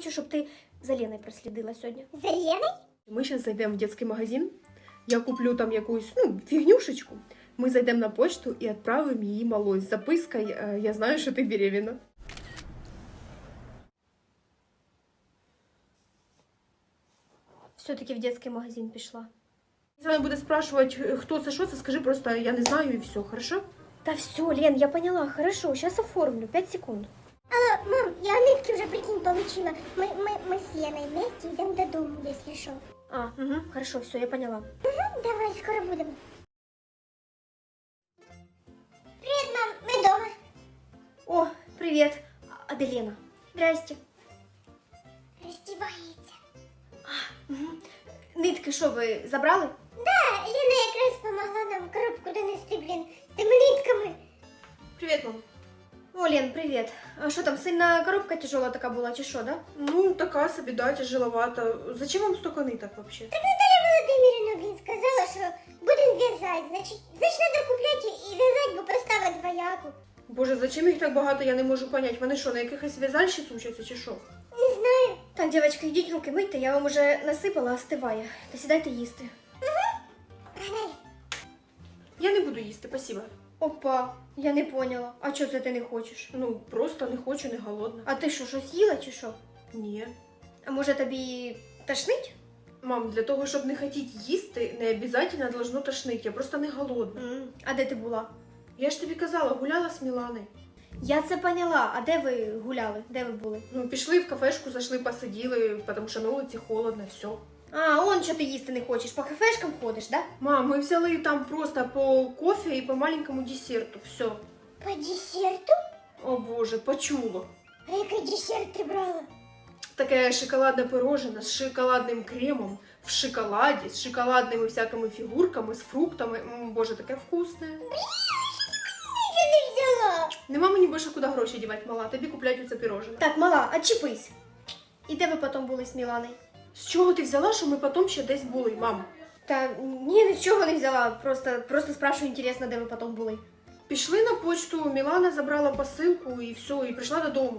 хочу, щоб ти за Леною прослідила сьогодні. За Леной? Ми зараз зайдемо в дитячий магазин. Я куплю там якусь ну, фігнюшечку. Ми зайдемо на почту і відправимо її малой з запискою е, «Я знаю, що ти беременна». Все-таки в дитячий магазин пішла. Якщо вона буде спрашувати, хто це, що це, скажи просто «Я не знаю» і все, хорошо? Та все, Лен, я поняла, хорошо, сейчас оформлю, 5 секунд. Алло, мам, я нитки уже, прикинь, получила. Мы, мы, мы с Леной вместе идем до дома, если что. А, угу, хорошо, все, я поняла. Ну, давай, скоро будем. Привет, мам, мы дома. О, привет. А де Лена? Здрасте. Раздевается. Угу. Нитки що ви забрали? Да, Лена якраз помогла нам коробку донести, блин, з тими нитками. Привет, мам. О, Лен, привет. А що там, сильна коробка тяжела така була, чи що, да? Ну, така собі, да, тяжеловато. Зачем вам столько ниток вообще? Так Наталья Володимирівна, блин, сказала, що будемо в'язати. Значить, значить, треба купляти і в'язати, бо поставила двояку. Боже, зачем їх так багато, я не можу понять. Вони що, на якихось в'язальщиць учаться чи що? Не знаю. Так, дівчатки, йдіть руки мийте, я вам уже насипала, остиває. Та сідайте їсти. Погнали. Я не буду їсти, спасибо. Опа, я не поняла. А чого це ти не хочеш? Ну, просто не хочу, не голодна. А ти що, щось їла чи що? Ні. А може тобі тошнить? Мам, для того, щоб не хотіти їсти, не обов'язково должно тошнити. Я просто не голодна. М, А де ти була? Я ж тобі казала, гуляла з Міланою. Я це поняла. А де ви гуляли? Де ви були? Ну, пішли в кафешку, зайшли, посиділи, тому що на вулиці холодно, все. А, он що ти їсти не хочеш, по кафешкам ходиш, да? Мам, ми взяли там просто по кофе і по маленькому десерту. Все. По десерту? О боже, почула. А який десерт ти брала? Таке шоколадне пирожне з шоколадним кремом, в шоколаді, з шоколадними всякими фігурками, з фруктами. М, боже, таке вкусне. Я не взяла. Нема мені більше куди гроші дівати, мала, тобі куплять оце пирожне. Так, мала, очіпись. І де ви потім були з Міланою? З чого ти взяла, що ми потім ще десь були, мам? Та ні, нічого не взяла. Просто, просто спрашиваю, інтересно, де ви потім були. Пішли на почту, Мілана забрала посилку і все, і прийшла додому.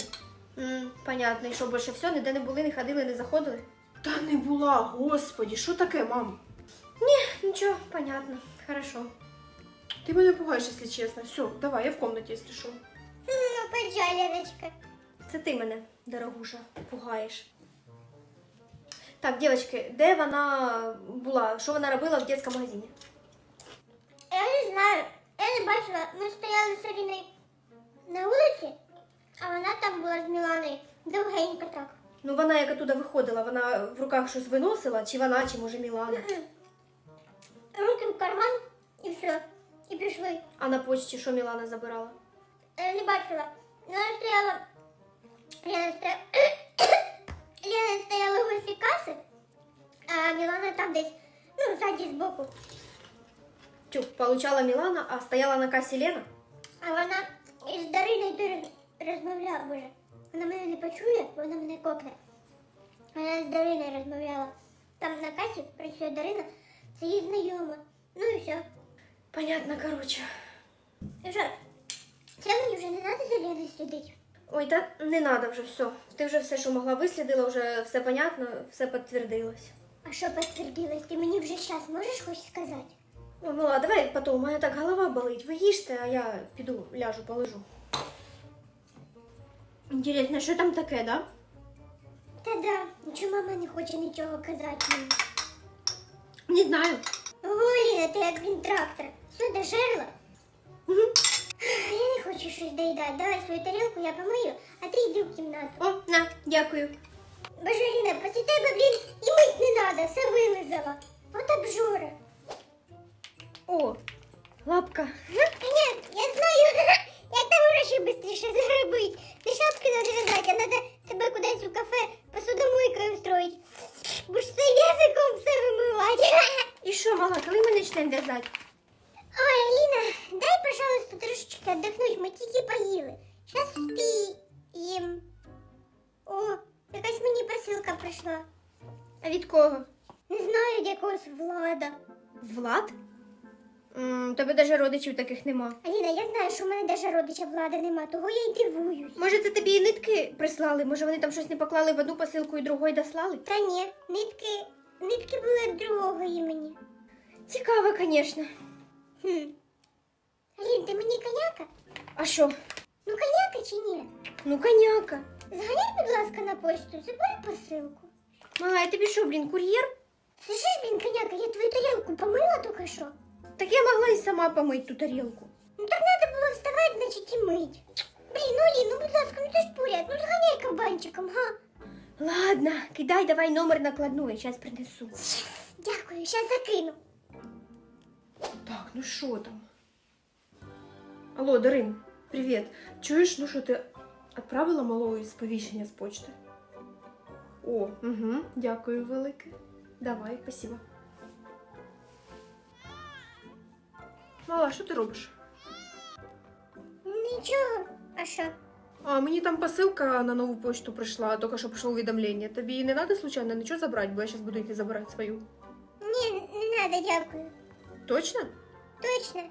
М, понятно, і що більше все, ніде не були, не ходили, не заходили? Та не була, господі, що таке, мам? Нічого, понятно, хорошо. Ти мене пугаєш, якщо чесно. Все, давай, я в комнаті, якщо що. Ну, Леночка. Це ти мене, дорогуша, пугаєш. Так, дівчатки, де вона була? Що вона робила в дитячому магазині? Я не знаю. Я не бачила. Ми стояли з Аліною на вулиці, а вона там була з Міланою. Довгенько так. Ну, вона як оттуда виходила, вона в руках щось виносила, чи вона, чи може Мілана. М-м. Руки в карман і все. І пішли. А на почті що Мілана забирала? Я не бачила. Вона стояла. Лена стояла. Лена стояла возле каси, а Мілана там десь, ну, ззаді збоку. Тю, получала Мілана, а стояла на касі Лена? А вона із Дариною то роз- розмовляла, боже. Вона мене не почує, бо вона мене копне. Вона з Дариною розмовляла. Там на касі працює Дарина, це її знайома. Ну і все. Понятно, короче. І що? Це мені вже не треба за Леною слідити. Ой, та не надо вже все. Ти вже все, що могла, вислідила, вже все понятно, все підтвердилось. А що підтвердилось? Ти мені вже зараз можеш хоч сказати? Ой, мала, давай потом, у мене так голова болить. Ви їжте, а я піду, ляжу, полежу. Інтересно, що там таке, да? Та да, нічого мама не хоче нічого казати мені. Не знаю. Ого, Ліна, ти як він трактор. Все дожерла? Угу. Я не хочу щось доїдати. Давай свою тарілку я помию, а ти йди в кімнату. О, на, дякую. Боже, після тебе, блін, і мить не надо, все вилизала. От обжора. О, лапка. Ні, я знаю, як там гроші швидше загребить. Не шапки надо вязати, а надо тебе кудись у кафе посудомойкою устроїть. Бо ж це язиком все вимивати. І що, мала, коли ми почнемо в'язати? Родичів таких нема. Аліна, я знаю, що в мене навіть родича влади нема, того я й дивуюсь. Може, це тобі і нитки прислали? Може, вони там щось не поклали в одну посилку і другої дослали? Та ні, нитки, нитки були другого імені. Цікаво, звісно. Хм. Алін, ти мені коняка? А що? Ну коняка чи ні? Ну, коняка. Зганяй, будь ласка, на почту, забери посилку. Мала, я тобі що, блін, кур'єр? Ж блін, коняка, я твою тарілку помила тільки що. Так я могла і сама помити ту тарілку. Ну так надо було вставати, значить, і мить. Блін, ну Алін, ну будь ласка, ну це ж поряд, ну зганяй кабанчиком, га. Ладно, кидай давай номер накладної, зараз принесу. Дякую, щас закину. Так, ну що там? Алло, Дарин, привіт. Чуєш, ну що ти відправила малої сповіщення з почти? О, угу, дякую велике. Давай, спасибо. Мала, що ти робиш? Нічого. А що? А, мені там посилка на нову почту прийшла, тільки що прийшло увідомлення. Тобі не треба случайно нічого забрати, бо я зараз буду йти забирати свою. Ні, не надо, дякую. Точно? Точно.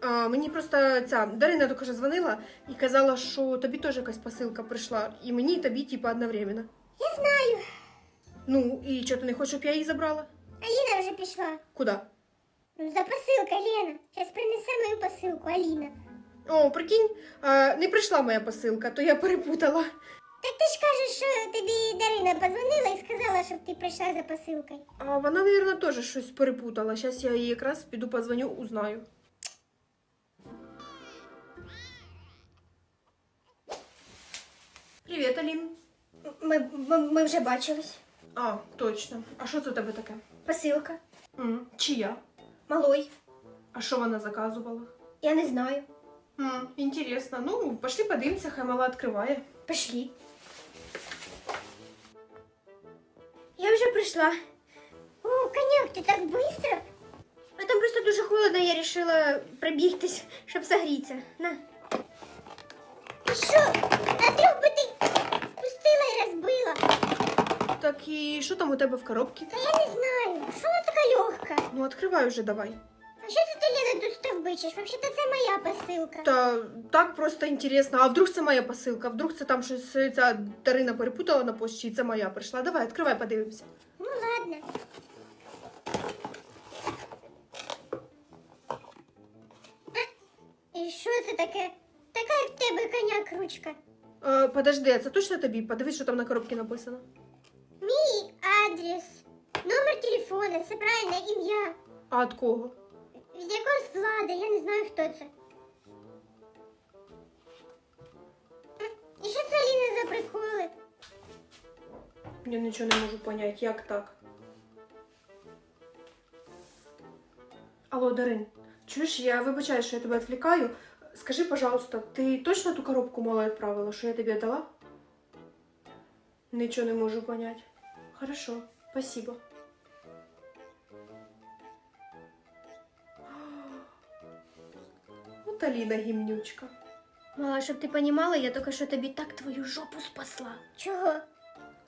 А, мені просто ця Дарина тільки що дзвонила і казала, що тобі теж якась посилка прийшла. І мені, і тобі, типу, одновременно. Я знаю. Ну, і що ти не хочеш, щоб я її забрала? Аліна вже пішла. Куди? Ну, за посилка, Лена. Зараз принесе мою посилку, Аліна. О, прикинь, а, не прийшла моя посилка, то я перепутала. Так ти ж кажеш, що тобі Дарина позвонила і сказала, щоб ти прийшла за посилкою. А вона, мабуть, теж щось перепутала. Зараз я їй якраз піду позвоню, узнаю. Привіт, Алін. Ми, ми, ми вже бачились. А, точно. А що це у тебе таке? Посилка. М, чия? Малой. А що вона заказувала? Я не знаю. М, інтересно. Ну, пошли подивимося, хай мала відкриває. Пошли. Я вже прийшла. О, коняк, ти так швидко? А там просто дуже холодно, я вирішила пробігтись, щоб согрітися. На. Що? А трьох би ти пустила і розбила. Так і що там у тебе в коробці? Та я не знаю, що вона така легка? Ну, відкривай вже давай. А що це ти, Лена, тут стовбичиш? Взагалі-то це моя посилка. Та так просто інтересно. А вдруг це моя посилка? Вдруг це там щось ця Дарина перепутала на почті, і це моя прийшла. Давай, відкривай, подивимося. Ну ладно. А, І що це таке? Така як в тебе коняк ручка. Е, подожди, а це точно тобі? Подивись, що там на коробці написано. Адрес, номер телефона, це правильне ім'я. А від кого? Від якогось влади, я не знаю, хто це. І що це Аліна за приколи? Я нічого не можу поняти, як так. Алло, Дарин, чуєш, я вибачаю, що я тебе відвлікаю. Скажи, пожалуйста, ти точно ту коробку мала відправила, що я тобі дала? Нічого не можу поняти. Хорошо, спасибо. От Аліна гімнючка. Мала, щоб ти понімала, я тільки що тобі так твою жопу спасла. Чого?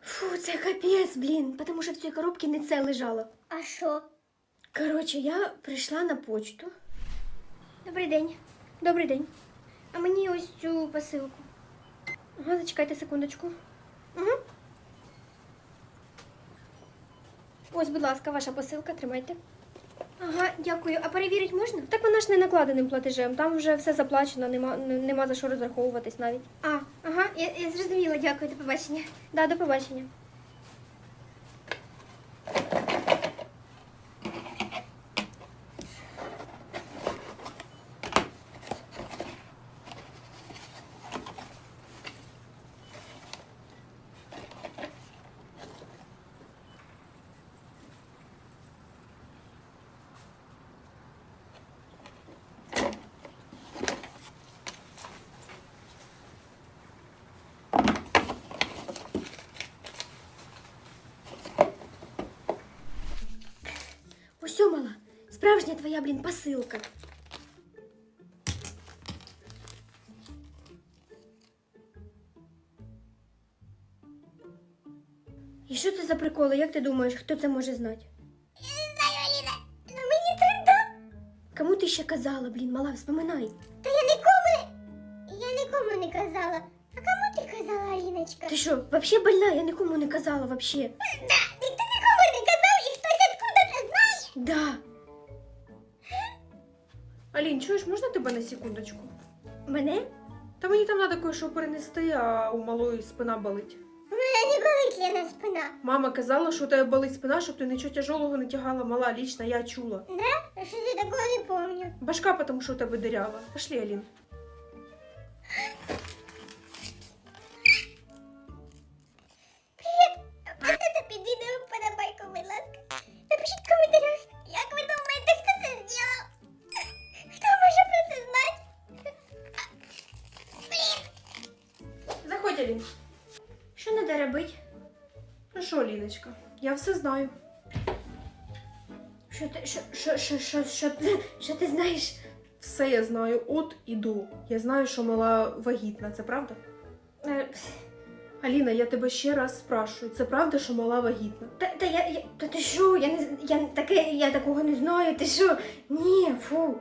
Фу, це капець, блін, тому що в цій коробці не це лежало. А що? Коротше, я прийшла на почту. Добрий день. Добрий день. А мені ось цю посилку. Ага, зачекайте секундочку. Угу. Ось, будь ласка, ваша посилка, тримайте. Ага, дякую. А перевірити можна? Так вона ж не накладеним платежем. Там вже все заплачено, нема, нема за що розраховуватись навіть. А, ага, я, я зрозуміла, дякую, до побачення. Да, до побачення. Усьо, мала, справжня твоя, блін, посилка. І що це за приколи? Як ти думаєш, хто це може знати? Я не знаю, Аліна. Ну мені так ще казала, блін, мала, вспоминай. Та я нікому не... Я нікому не казала. А кому ти казала, Аліночка? Ти що, вообще больна? Я нікому не казала, вообще. Да, ти нікому не казав, і хтось откуда це знає. Да. Алін, чуєш, можна тебе на секундочку? Мене? Та мені там треба кое-що перенести, а у малої спина болить. У мене не болить Лена спина. Мама казала, що у тебе болить спина, щоб ти нічого тяжелого не тягала, мала, лічно, я чула. Да? А що ти такого не пам'ятаю? Башка, тому що у тебе дирява. Пошли, Алін. Що, що, що, ти, що ти знаєш? Все я знаю от і до. Я знаю, що мала вагітна, це правда? Е, Аліна, я тебе ще раз спрашую, це правда, що мала вагітна? Та, та я, я та ти що? Я не я таке, я такого не знаю. Ти що? Ні, фу.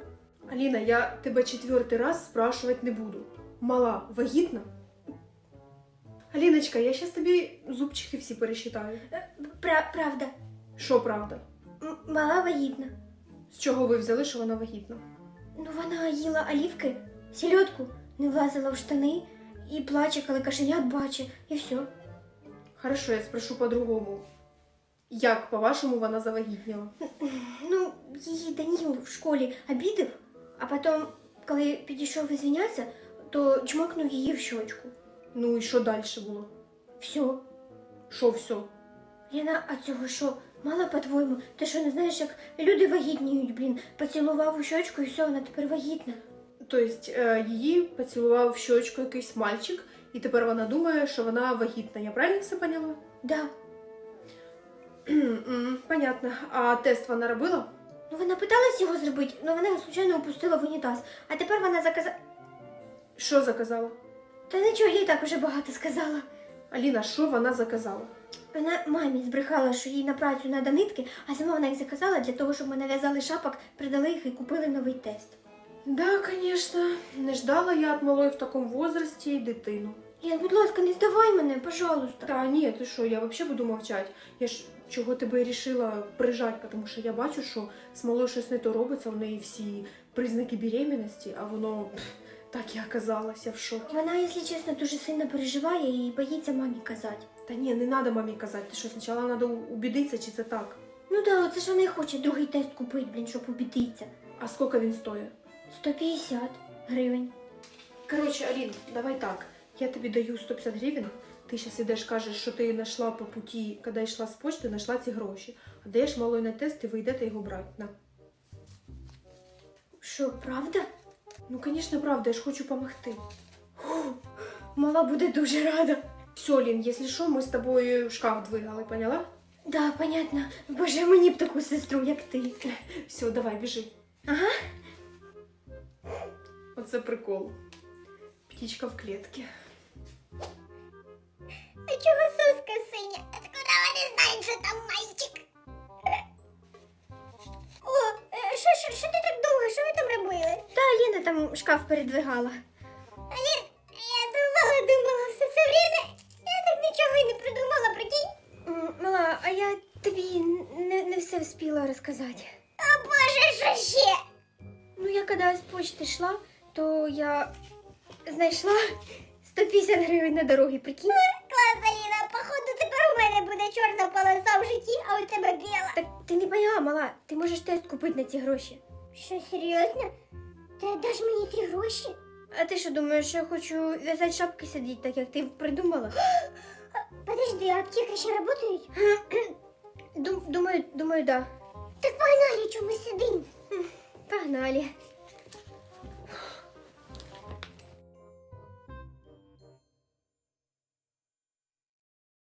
Аліна, я тебе четвертий раз спрашувати не буду. Мала вагітна? Аліночка, я щас тобі зубчики всі пересчитаю. Е, Пра, правда. Що правда? М- Мала вагітна. З чого ви взяли, що вона вагітна? Ну вона їла олівки, сільотку, не влазила в штани і плаче, коли кашенят бачить, і все. Хорошо, я спрошу по-другому. Як, по-вашому, вона завагітніла? Ну, її Даніл в школі обідав, а потім, коли підійшов ізвінятися, то чмокнув її в щочку. Ну і що далі було? Все. Що все? Ліна, а цього що? Мала по-твоєму? Ти що не знаєш, як люди вагітніють, блін, поцілував у щочку і все, вона тепер вагітна. Тобто е, її поцілував в щочку якийсь мальчик, і тепер вона думає, що вона вагітна. Я правильно все поняла? Да. Понятно. А тест вона робила? Ну вона питалась його зробити, але вона його случайно опустила в унітаз. А тепер вона заказала. Що заказала? Та нічого, і так уже багато сказала. Аліна, що вона заказала? Вона мамі збрехала, що їй на працю треба нитки, а сама вона їх заказала для того, щоб ми нав'язали шапок, придали їх і купили новий тест. Да, звісно. Не ждала я від малої в такому возрасті й дитину. Лен, будь ласка, не здавай мене, пожалуйста. Та ні, ти що, я взагалі буду мовчати. Я ж чого тебе і рішила прижати, тому що я бачу, що з малою щось не то робиться, у неї всі признаки беременності, а воно так і оказалося в шокі. Вона, якщо чесно, дуже сильно переживає і боїться мамі казати. Та ні, не треба мамі казати. Ти що, спочатку треба убідитися, чи це так. Ну да, оце ж вона і хоче другий тест купити, блін, щоб убідитися. А скільки він стоїть? 150 гривень. Коротше, Алін, давай так. Я тобі даю 150 гривень. Ти зараз ідеш, кажеш, що ти знайшла по путі, коли йшла з почти, знайшла ці гроші. А даєш малой на тест і ви йдете його брати. На. Що, правда? Ну, звісно, правда, я ж хочу допомогти. Мала буде дуже рада. Все, Лін, якщо що, ми з тобою шкаф двигали, поняла? Да, понятно. Боже, мені б таку сестру, як ти. Все, давай, біжи. Ага. Оце прикол. Птічка в клітці. А чого соска синя? Откуда вони знають, що там мальчик? Там шкаф передвигала. Алін, я думала, думала все це время. Я так нічого і не придумала, прикинь. Мала, а я тобі не, не все встигла розказати. О боже, що ще? Ну, я коли з почти йшла, то я знайшла 150 гривень на дорогі, прикинь. Клас, Аліна, походу тепер у мене буде чорна полоса в житті, а у тебе біла. Так ти не поняла, мала, ти можеш тест купити на ці гроші. Що, серйозно? Ти даш мені ці гроші? А ти що думаєш, що я хочу в'язати шапки сидіти, так як ти придумала? Подожди, а аптеки ще працюють? Дум, думаю, думаю, да. Так погнали, чому ми сидимо? Погнали.